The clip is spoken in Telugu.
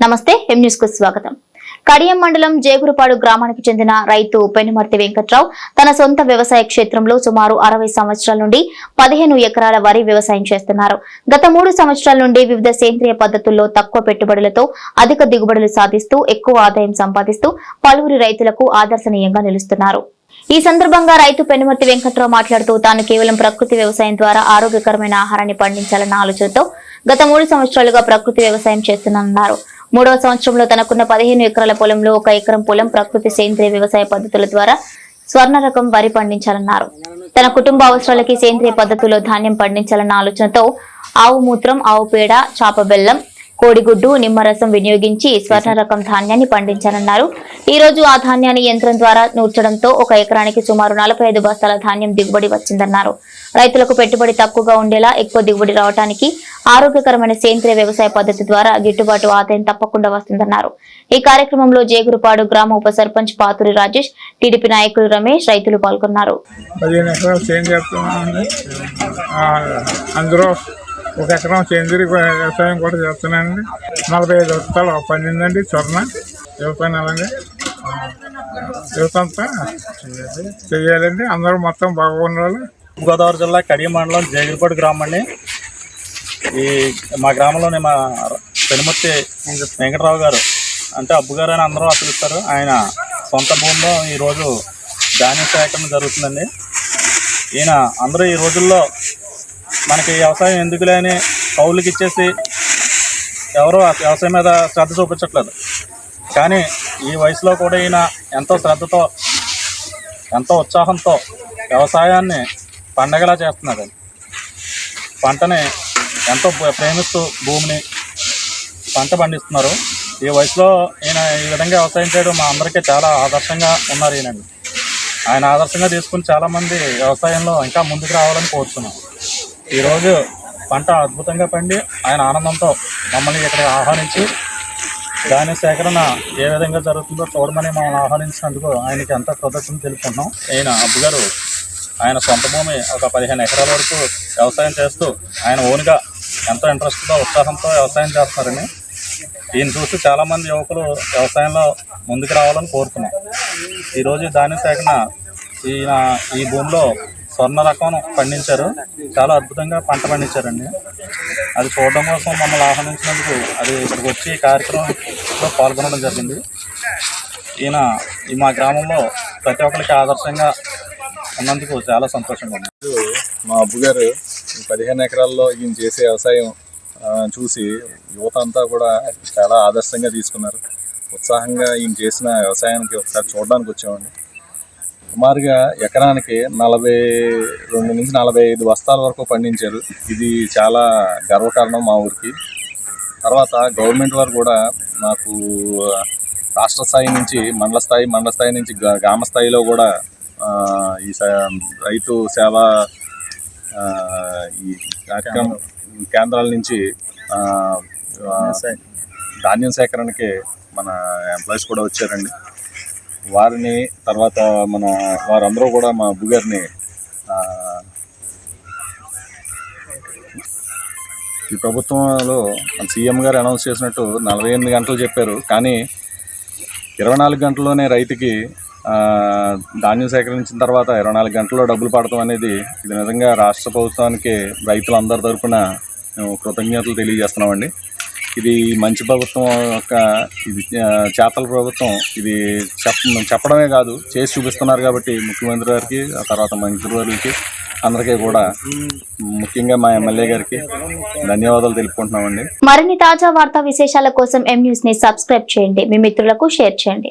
నమస్తే ఎం న్యూస్కు స్వాగతం. కడియం మండలం జేగురుపాడు గ్రామానికి చెందిన రైతు పెనుమర్తి వెంకట్రావు తన సొంత వ్యవసాయ క్షేత్రంలో సుమారు అరవై సంవత్సరాల నుండి పదిహేను ఎకరాల వరి వ్యవసాయం చేస్తున్నారు. గత మూడు సంవత్సరాల నుండి వివిధ సేంద్రియ పద్ధతుల్లో తక్కువ పెట్టుబడులతో అధిక దిగుబడులు సాధిస్తూ ఎక్కువ ఆదాయం సంపాదిస్తూ పలువురు రైతులకు ఆదర్శనీయంగా నిలుస్తున్నారు. ఈ సందర్భంగా రైతు పెనుమర్తి వెంకట్రావు మాట్లాడుతూ తాను కేవలం ప్రకృతి వ్యవసాయం ద్వారా ఆరోగ్యకరమైన ఆహారాన్ని పండించాలన్న ఆలోచనతో గత మూడు సంవత్సరాలుగా ప్రకృతి వ్యవసాయం చేస్తున్నానన్నారు. మూడవ సంవత్సరంలో తనకున్న పదిహేను ఎకరాల పొలంలో ఒక ఎకరం పొలం ప్రకృతి సేంద్రియ వ్యవసాయ పద్ధతుల ద్వారా స్వర్ణ రకం వరి పండించాలన్నారు. తన కుటుంబ అవసరాలకి సేంద్రియ పద్ధతిలో ధాన్యం పండించాలన్న ఆలోచనతో ఆవు మూత్రం ఆవు పేడ చాప బెల్లం కోడిగుడ్డు నిమ్మరసం వినియోగించి స్వర్ణ రకం ధాన్యాన్ని పండించాలన్నారు ఈ రోజు ఆ ధాన్యాన్ని యంత్రం ద్వారా నూర్చడంతో ఒక ఎకరానికి సుమారు నలభై ఐదు బస్తాల ధాన్యం దిగుబడి వచ్చిందన్నారు. రైతులకు పెట్టుబడి తక్కువగా ఉండేలా ఎక్కువ దిగుబడి రావడానికి ఆరోగ్యకరమైన సేంద్రియ వ్యవసాయ పద్ధతి ద్వారా గిట్టుబాటు ఆదాయం తప్పకుండా వస్తుందన్నారు. ఈ కార్యక్రమంలో జేగురుపాడు గ్రామ ఉప సర్పంచ్ పాతూరి రాజేష్ టీడీపీ నాయకులు రమేష్ రైతులు పాల్గొన్నారు. ఒక ఎకరం సేంద్రీయ వ్యవసాయం కూడా చేస్తున్నానండి. నలభై ఐదు వస్తాలు పండిందండి స్వర్ణ. వ్యవసాయం అలాగే యువతంతా చేయాలండి. అందరూ మొత్తం బాగుండాలి గోదావరి జిల్లా కడియ మండలం జగిరిపాడు గ్రామం అండి ఈ మా గ్రామంలోనే మా పెనుమర్తి వెంకటరావు గారు అంటే అబ్బుగారు అని అందరూ అప్పగిస్తారు ఆయన సొంత భూమిలో ఈరోజు ధాన్య సేకరణ జరుగుతుందండి. ఈయన అందరూ ఈ రోజుల్లో మనకి వ్యవసాయం ఎందుకులే అని కౌలుకి ఇచ్చేసి ఎవరో వ్యవసాయం మీద శ్రద్ధ చూపించట్లేదు. కానీ ఈ వయసులో కూడా ఈయన ఎంతో శ్రద్ధతో ఎంతో ఉత్సాహంతో వ్యవసాయాన్ని పండగలా చేస్తున్నారు పంటని ఎంతో ప్రేమిస్తూ భూమిని పంట పండిస్తున్నారు. ఈ వయసులో ఈయన ఈ విధంగా వ్యవసాయం చేయడం మా అందరికీ చాలా ఆదర్శంగా ఉన్నారు ఈయన ఆయన ఆదర్శంగా తీసుకుని చాలామంది వ్యవసాయంలో ఇంకా ముందుకు రావాలని కోరుతున్నాం ఈరోజు పంట అద్భుతంగా పండి ఆయన ఆనందంతో మమ్మల్ని ఇక్కడ ఆహ్వానించి ధాన్య సేకరణ ఏ విధంగా జరుగుతుందో చూడమని మమ్మల్ని ఆహ్వానించినందుకు ఆయనకి ఎంత కృతజ్ఞతలు తెలుపుకుంటున్నాం. ఆయన అబ్బుగారు ఆయన సొంత భూమి ఒక పదిహేను ఎకరాల వరకు వ్యవసాయం చేస్తూ ఆయన ఓన్గా ఎంతో ఇంట్రెస్ట్తో ఉత్సాహంతో వ్యవసాయం చేస్తున్నారని ఈయన చూసి చాలామంది యువకులు వ్యవసాయంలో ముందుకు రావాలని కోరుతున్నాం. ఈరోజు దాని ధాన్య సేకరణ ఈయన ఈ భూమిలో స్వర్ణ రకం పండించారు. చాలా అద్భుతంగా పంట పండించారండి. అది చూడడం కోసం మమ్మల్ని ఆహ్వానించినందుకు అది ఇక్కడికి వచ్చి కార్యక్రమంలో పాల్గొనడం జరిగింది. ఈయన ఈ మా గ్రామంలో ప్రతి ఒక్కరికి ఆదర్శంగా ఉన్నందుకు చాలా సంతోషంగా ఉంది. మా అబ్బుగారు పదిహేను ఎకరాల్లో ఈయన చేసే వ్యవసాయం చూసి యువత అంతా కూడా చాలా ఆదర్శంగా తీసుకున్నారు. ఉత్సాహంగా ఈయన చేసిన వ్యవసాయానికి ఒకసారి చూడడానికి వచ్చామండి. సుమారుగా ఎకరానికి నలభై రెండు నుంచి నలభై ఐదు బస్తాల వరకు పండించారు. ఇది చాలా గర్వకారణం మా ఊరికి. తర్వాత గవర్నమెంట్ వారు కూడా మాకు రాష్ట్ర స్థాయి నుంచి మండల స్థాయి మండల స్థాయి నుంచి గ్రామ స్థాయిలో కూడా ఈ రైతు సేవ ఈ కార్యక్రమం కేంద్రాల నుంచి ధాన్యం సేకరణకి మన ఎంప్లాయీస్ కూడా వచ్చారండి. వారిని తర్వాత మన వారందరూ కూడా మా బుగారిని ఈ ప్రభుత్వంలో మన సీఎం గారు అనౌన్స్ చేసినట్టు నలభై ఎనిమిది గంటలు చెప్పారు. కానీ ఇరవై నాలుగు గంటల్లోనే రైతుకి ధాన్యం సేకరించిన తర్వాత ఇరవై నాలుగు గంటల్లో డబ్బులు పడటం అనేది ఇది నిజంగా రాష్ట్ర ప్రభుత్వానికి రైతులందరి తరఫున మేము కృతజ్ఞతలు తెలియజేస్తున్నామండి. ఇది మంచి ప్రభుత్వం యొక్క ఇది చేపల చేతల ప్రభుత్వం. ఇది చెప్ చెప్పడమే కాదు చేసి చూపిస్తున్నారు కాబట్టి ముఖ్యమంత్రి గారికి ఆ తర్వాత మంత్రివర్యులకి అందరికీ కూడా ముఖ్యంగా మా ఎమ్మెల్యే గారికి ధన్యవాదాలు తెలుపుకుంటున్నామండి. మరిన్ని తాజా వార్తా విశేషాల కోసం ఎం న్యూస్ని సబ్స్క్రైబ్ చేయండి. మీ మిత్రులకు షేర్ చేయండి.